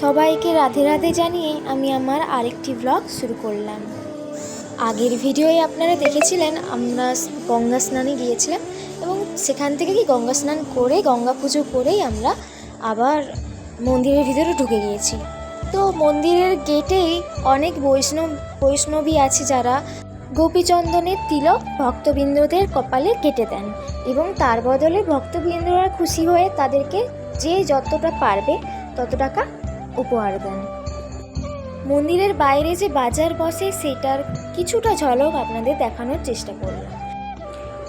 সবাইকে রাধে রাধে জানিয়ে আমি আমার আরেকটি ব্লগ শুরু করলাম। আগের ভিডিওয়ে আপনারা দেখেছিলেন, আমরা গঙ্গা স্নানে গিয়েছিলাম এবং সেখান থেকে কি গঙ্গা স্নান করে, গঙ্গা পুজো করেই আমরা আবার মন্দিরের ভিতরে ঢুকে গিয়েছি। তো মন্দিরের গেটেই অনেক বৈষ্ণব, বৈষ্ণবী আছে যারা গোপীচন্দনের তিলক ভক্তবৃন্দদের কপালে কেটে দেন এবং তার বদলে ভক্তবৃন্দরা খুশি হয়ে তাদেরকে যে যতটা পারবে তত টাকা উপহার দেন। মন্দিরের বাইরে যে বাজার বসে, সেটার কিছুটা ঝলক আপনাদের দেখানোর চেষ্টা করলাম।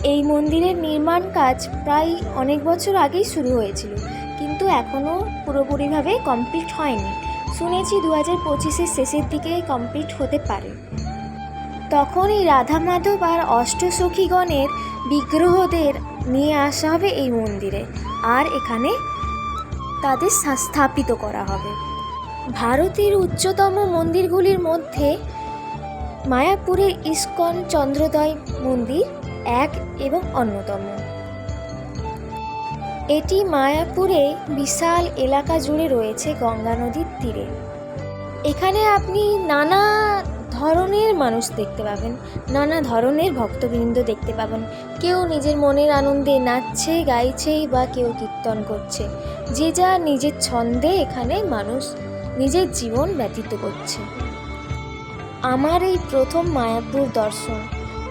এই মন্দিরের নির্মাণ কাজ প্রায় অনেক বছর আগেই শুরু হয়েছিল, কিন্তু এখনও পুরোপুরিভাবে কমপ্লিট হয়নি। শুনেছি দু হাজার পঁচিশের শেষের দিকে কমপ্লিট হতে পারে। তখন এই রাধা মাধব আর অষ্টসখীগণের বিগ্রহদের নিয়ে আসা হবে এই মন্দিরে। আর এখানে তাদের স্থাপিত করা হবে। ভারতের উচ্চতম মন্দিরগুলির মধ্যে মায়াপুরের ইস্কন চন্দ্রোদয় মন্দির এক এবং অন্যতম। এটি মায়াপুরে বিশাল এলাকা জুড়ে রয়েছে গঙ্গা নদীর তীরে। এখানে আপনি নানা ধরনের মানুষ দেখতে পাবেন, নানা ধরনের ভক্তবৃন্দ দেখতে পাবেন। কেউ নিজের মনের আনন্দে নাচছে, গাইছে বা কেউ কীর্তন করছে। যে যা নিজের ছন্দে এখানে মানুষ নিজের জীবন ব্যতীত করছে। আমার এই প্রথম মায়াপুর দর্শন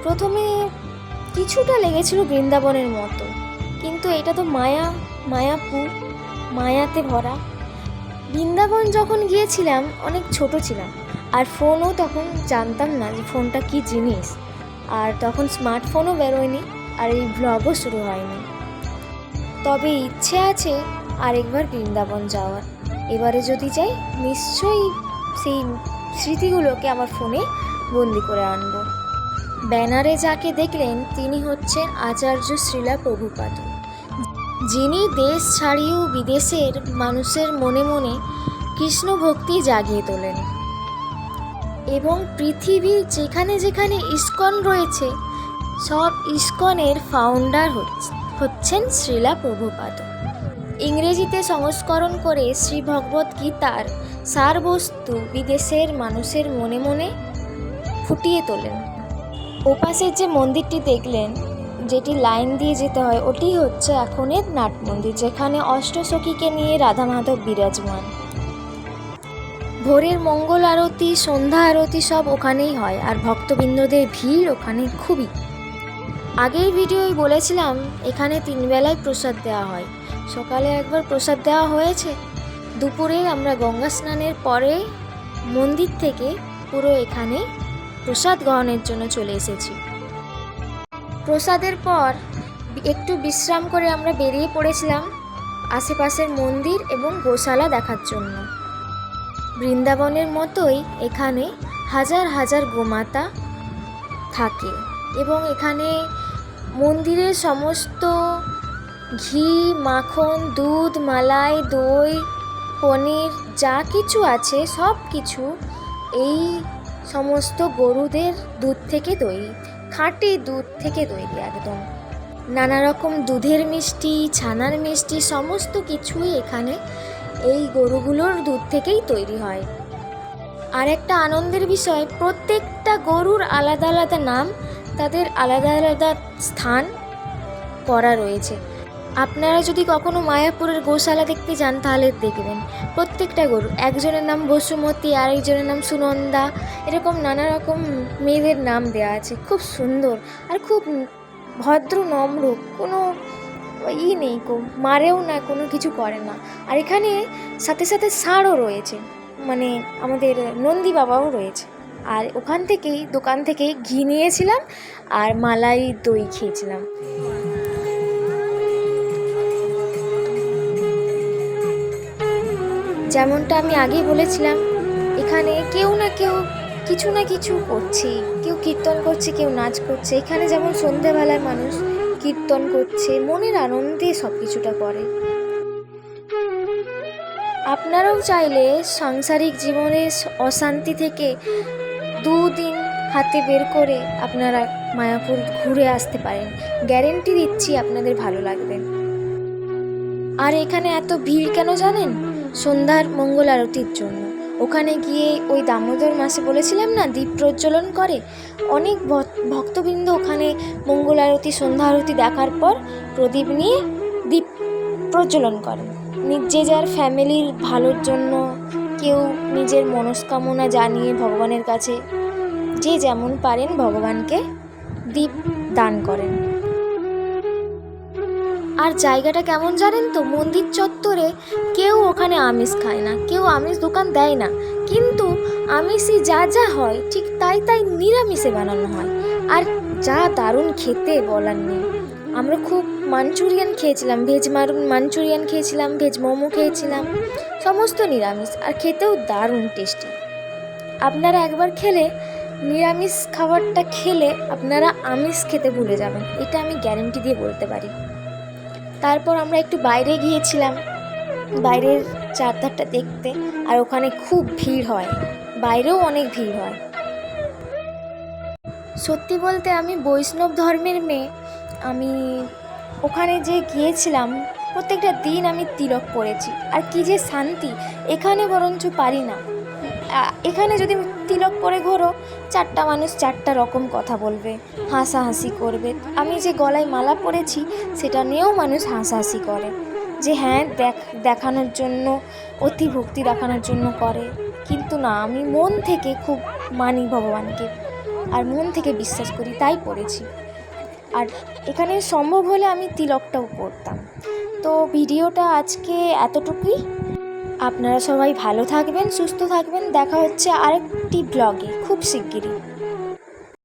প্রথমে কিছুটা লেগেছিল বৃন্দাবনের মতো, কিন্তু এটা তো মায়া, মায়াপুর, মায়াতে ভরা। বৃন্দাবন যখন গিয়েছিলাম, অনেক ছোট ছিলাম, আর ফোনও তখন জানতাম না যে ফোনটা কী জিনিস, আর তখন স্মার্টফোনও বেরোয়নি, আর এই ব্লগও শুরু হয়নি। তবে ইচ্ছে আছে আরেকবার বৃন্দাবন যাওয়ার। এবারে যদি যাই, নিশ্চয়ই সেই স্মৃতিগুলোকে আমার ফোনে বন্দি করে আনব। ব্যানারে যাকে দেখলেন, তিনি হচ্ছেন আচার্য শ্রীলা প্রভুপাদ। যিনি দেশ ছাড়িয়েও বিদেশের মানুষের মনে মনে কৃষ্ণ ভক্তি জাগিয়ে তোলেন। এবং পৃথিবীর যেখানে যেখানে ইস্কন রয়েছে, সব ইস্কনের ফাউন্ডার হচ্ছেন শ্রীলা প্রভুপাদ। ইংরেজিতে সংস্করণ করে শ্রী ভগবত গীতার সারবস্তু বিদেশের মানুষের মনে মনে ফুটিয়ে তোলেন। ওপাশের যে মন্দিরটি দেখলেন, যেটি লাইন দিয়ে যেতে হয়, ওটি হচ্ছে এখনের নাট মন্দির, যেখানে অষ্টসখীকে নিয়ে রাধা মাধব বিরাজমান। ভোরের মঙ্গল আরতি, সন্ধ্যা আরতি সব ওখানেই হয়, আর ভক্তবৃন্দদের ভিড় ওখানে খুবই। আগের ভিডিওয় বলেছিলাম, এখানে তিন বেলায় প্রসাদ দেওয়া হয়। সকালে একবার প্রসাদ দেওয়া হয়েছে। দুপুরে আমরা গঙ্গা স্নানের পরে মন্দির থেকে পুরো এখানে প্রসাদ গ্রহণের জন্য চলে এসেছি। প্রসাদের পর একটু বিশ্রাম করে আমরা বেরিয়ে পড়েছিলাম আশেপাশের মন্দির এবং গোশালা দেখার জন্য। বৃন্দাবনের মতোই এখানে হাজার হাজার গোমাতা থাকে এবং এখানে মন্দিরের সমস্ত ঘি, মাখন, দুধ, মালাই, দই, পনির, যা কিছু আছে, সব কিছু এই সমস্ত গরুদের দুধ থেকে তৈরি, খাঁটি দুধ থেকে তৈরি একদম। নানা রকম দুধের মিষ্টি, ছানার মিষ্টি, সমস্ত কিছুই এখানে এই গরুগুলোর দুধ থেকেই তৈরি হয়। আর একটা আনন্দের বিষয়, প্রত্যেকটা গরুর আলাদা আলাদা নাম তাদের আলাদা আলাদা স্থান করা রয়েছে। আপনারা যদি কখনো মায়াপুরের গোশালা দেখতে যান, তাহলে দেখবেন। প্রত্যেকটা গরু, একজনের নাম বসুমতী, আরেকজনের নাম সুনন্দা, এরকম নানা রকম মেয়েদের নাম দেওয়া আছে। খুব সুন্দর আর খুব ভদ্র, নম্র, কোনো ই নেই মারেও না, কোনো কিছু করে না। আর এখানে সাথে সাথে ষাঁড়ও রয়েছে। মানে আমাদের নন্দী বাবাও রয়েছে। আর ওখান থেকেই, দোকান থেকেই ঘি নিয়েছিলাম আর মালাই দই খেয়েছিলাম। যেমনটা আমি আগেই বলেছিলাম, এখানে কেউ না কেউ, কিছু না কিছু করছে। কেউ কীর্তন করছে, কেউ নাচ করছে। এখানে যেমন সন্ধেবেলায় মানুষ কীর্তন করছে, মনের আনন্দে সব কিছুটা করে। আপনারাও চাইলে সাংসারিক জীবনের অশান্তি থেকে দুদিন হাতে বের করে আপনারা মায়াপুর ঘুরে আসতে পারেন। গ্যারেন্টি দিচ্ছি আপনাদের ভালো লাগবে। আর এখানে এত ভিড় কেন জানেন? সন্ধ্যার মঙ্গল আরতির জন্য। ওখানে গিয়ে ওই দামোদর মাসে বলেছিলাম না দ্বীপ প্রজ্বলন করে? অনেক ভক্তবৃন্দ ওখানে মঙ্গল আরতি, সন্ধ্যা আরতি দেখার পর প্রদীপ নিয়ে দ্বীপ প্রজ্বলন করেন। যে যার ফ্যামিলির ভালোর জন্য কেউ নিজের মনস্কামনা জানিয়ে ভগবানের কাছে যে যেমন পারেন ভগবানকে দীপ দান করেন। আর জায়গাটা কেমন জানেন তো? মন্দির চত্বরে কেউ ওখানে আমিষ খায় না, কেউ আমিষ দোকান দেয় না। কিন্তু আমিষই যা যা হয়, ঠিক তাই তাই নিরামিষে বানানো হয়। আর যা দারুণ খেতে বলার নেই। আমরা খুব মাঞ্চুরিয়ান খেয়েছিলাম, ভেজ মারুন মাঞ্চুরিয়ান খেয়েছিলাম, ভেজ মোমো খেয়েছিলাম। সমস্ত নিরামিষ আর খেতেও দারুণ টেস্টি আপনারা একবার খেলে নিরামিষ খাবারটা খেলে আপনারা আমিষ খেতে ভুলে যাবেন, এটা আমি গ্যারেন্টি দিয়ে বলতে পারি। তারপর আমরা একটু বাইরে গিয়েছিলাম, বাইরের চারধারটা দেখতে, আর ওখানে খুব ভিড় হয়, বাইরেও অনেক ভিড় হয়। সত্যি বলতে আমি বৈষ্ণব ধর্মের মেয়ে, আমি ওখানে যে গিয়েছিলাম প্রত্যেকটা দিন আমি তিলক পড়েছি আর কি যে শান্তি, এখানে বরঞ্চ পারি না। এখানে যদি তিলক পরে ঘোরো, চারটা মানুষ চারটা রকম কথা বলবে, হাসাহাসি করবে। আমি যে গলায় মালা পরেছি, সেটা নিয়েও মানুষ হাসাহাসি করে। যে হ্যাঁ দেখ, দেখানোর জন্য অতি ভক্তি দেখানোর জন্য করে। কিন্তু না, আমি মন থেকে খুব মানি ভগবানকে। আর মন থেকে বিশ্বাস করি, তাই পড়েছি। আর এখানে সম্ভব হলে আমি তিলকটাও পড়তাম। তো ভিডিওটা আজকে এতটুকুই। আপনারা সবাই ভালো থাকবেন, সুস্থ থাকবেন। দেখা হচ্ছে আরেকটি ব্লগে খুব শিগগিরই।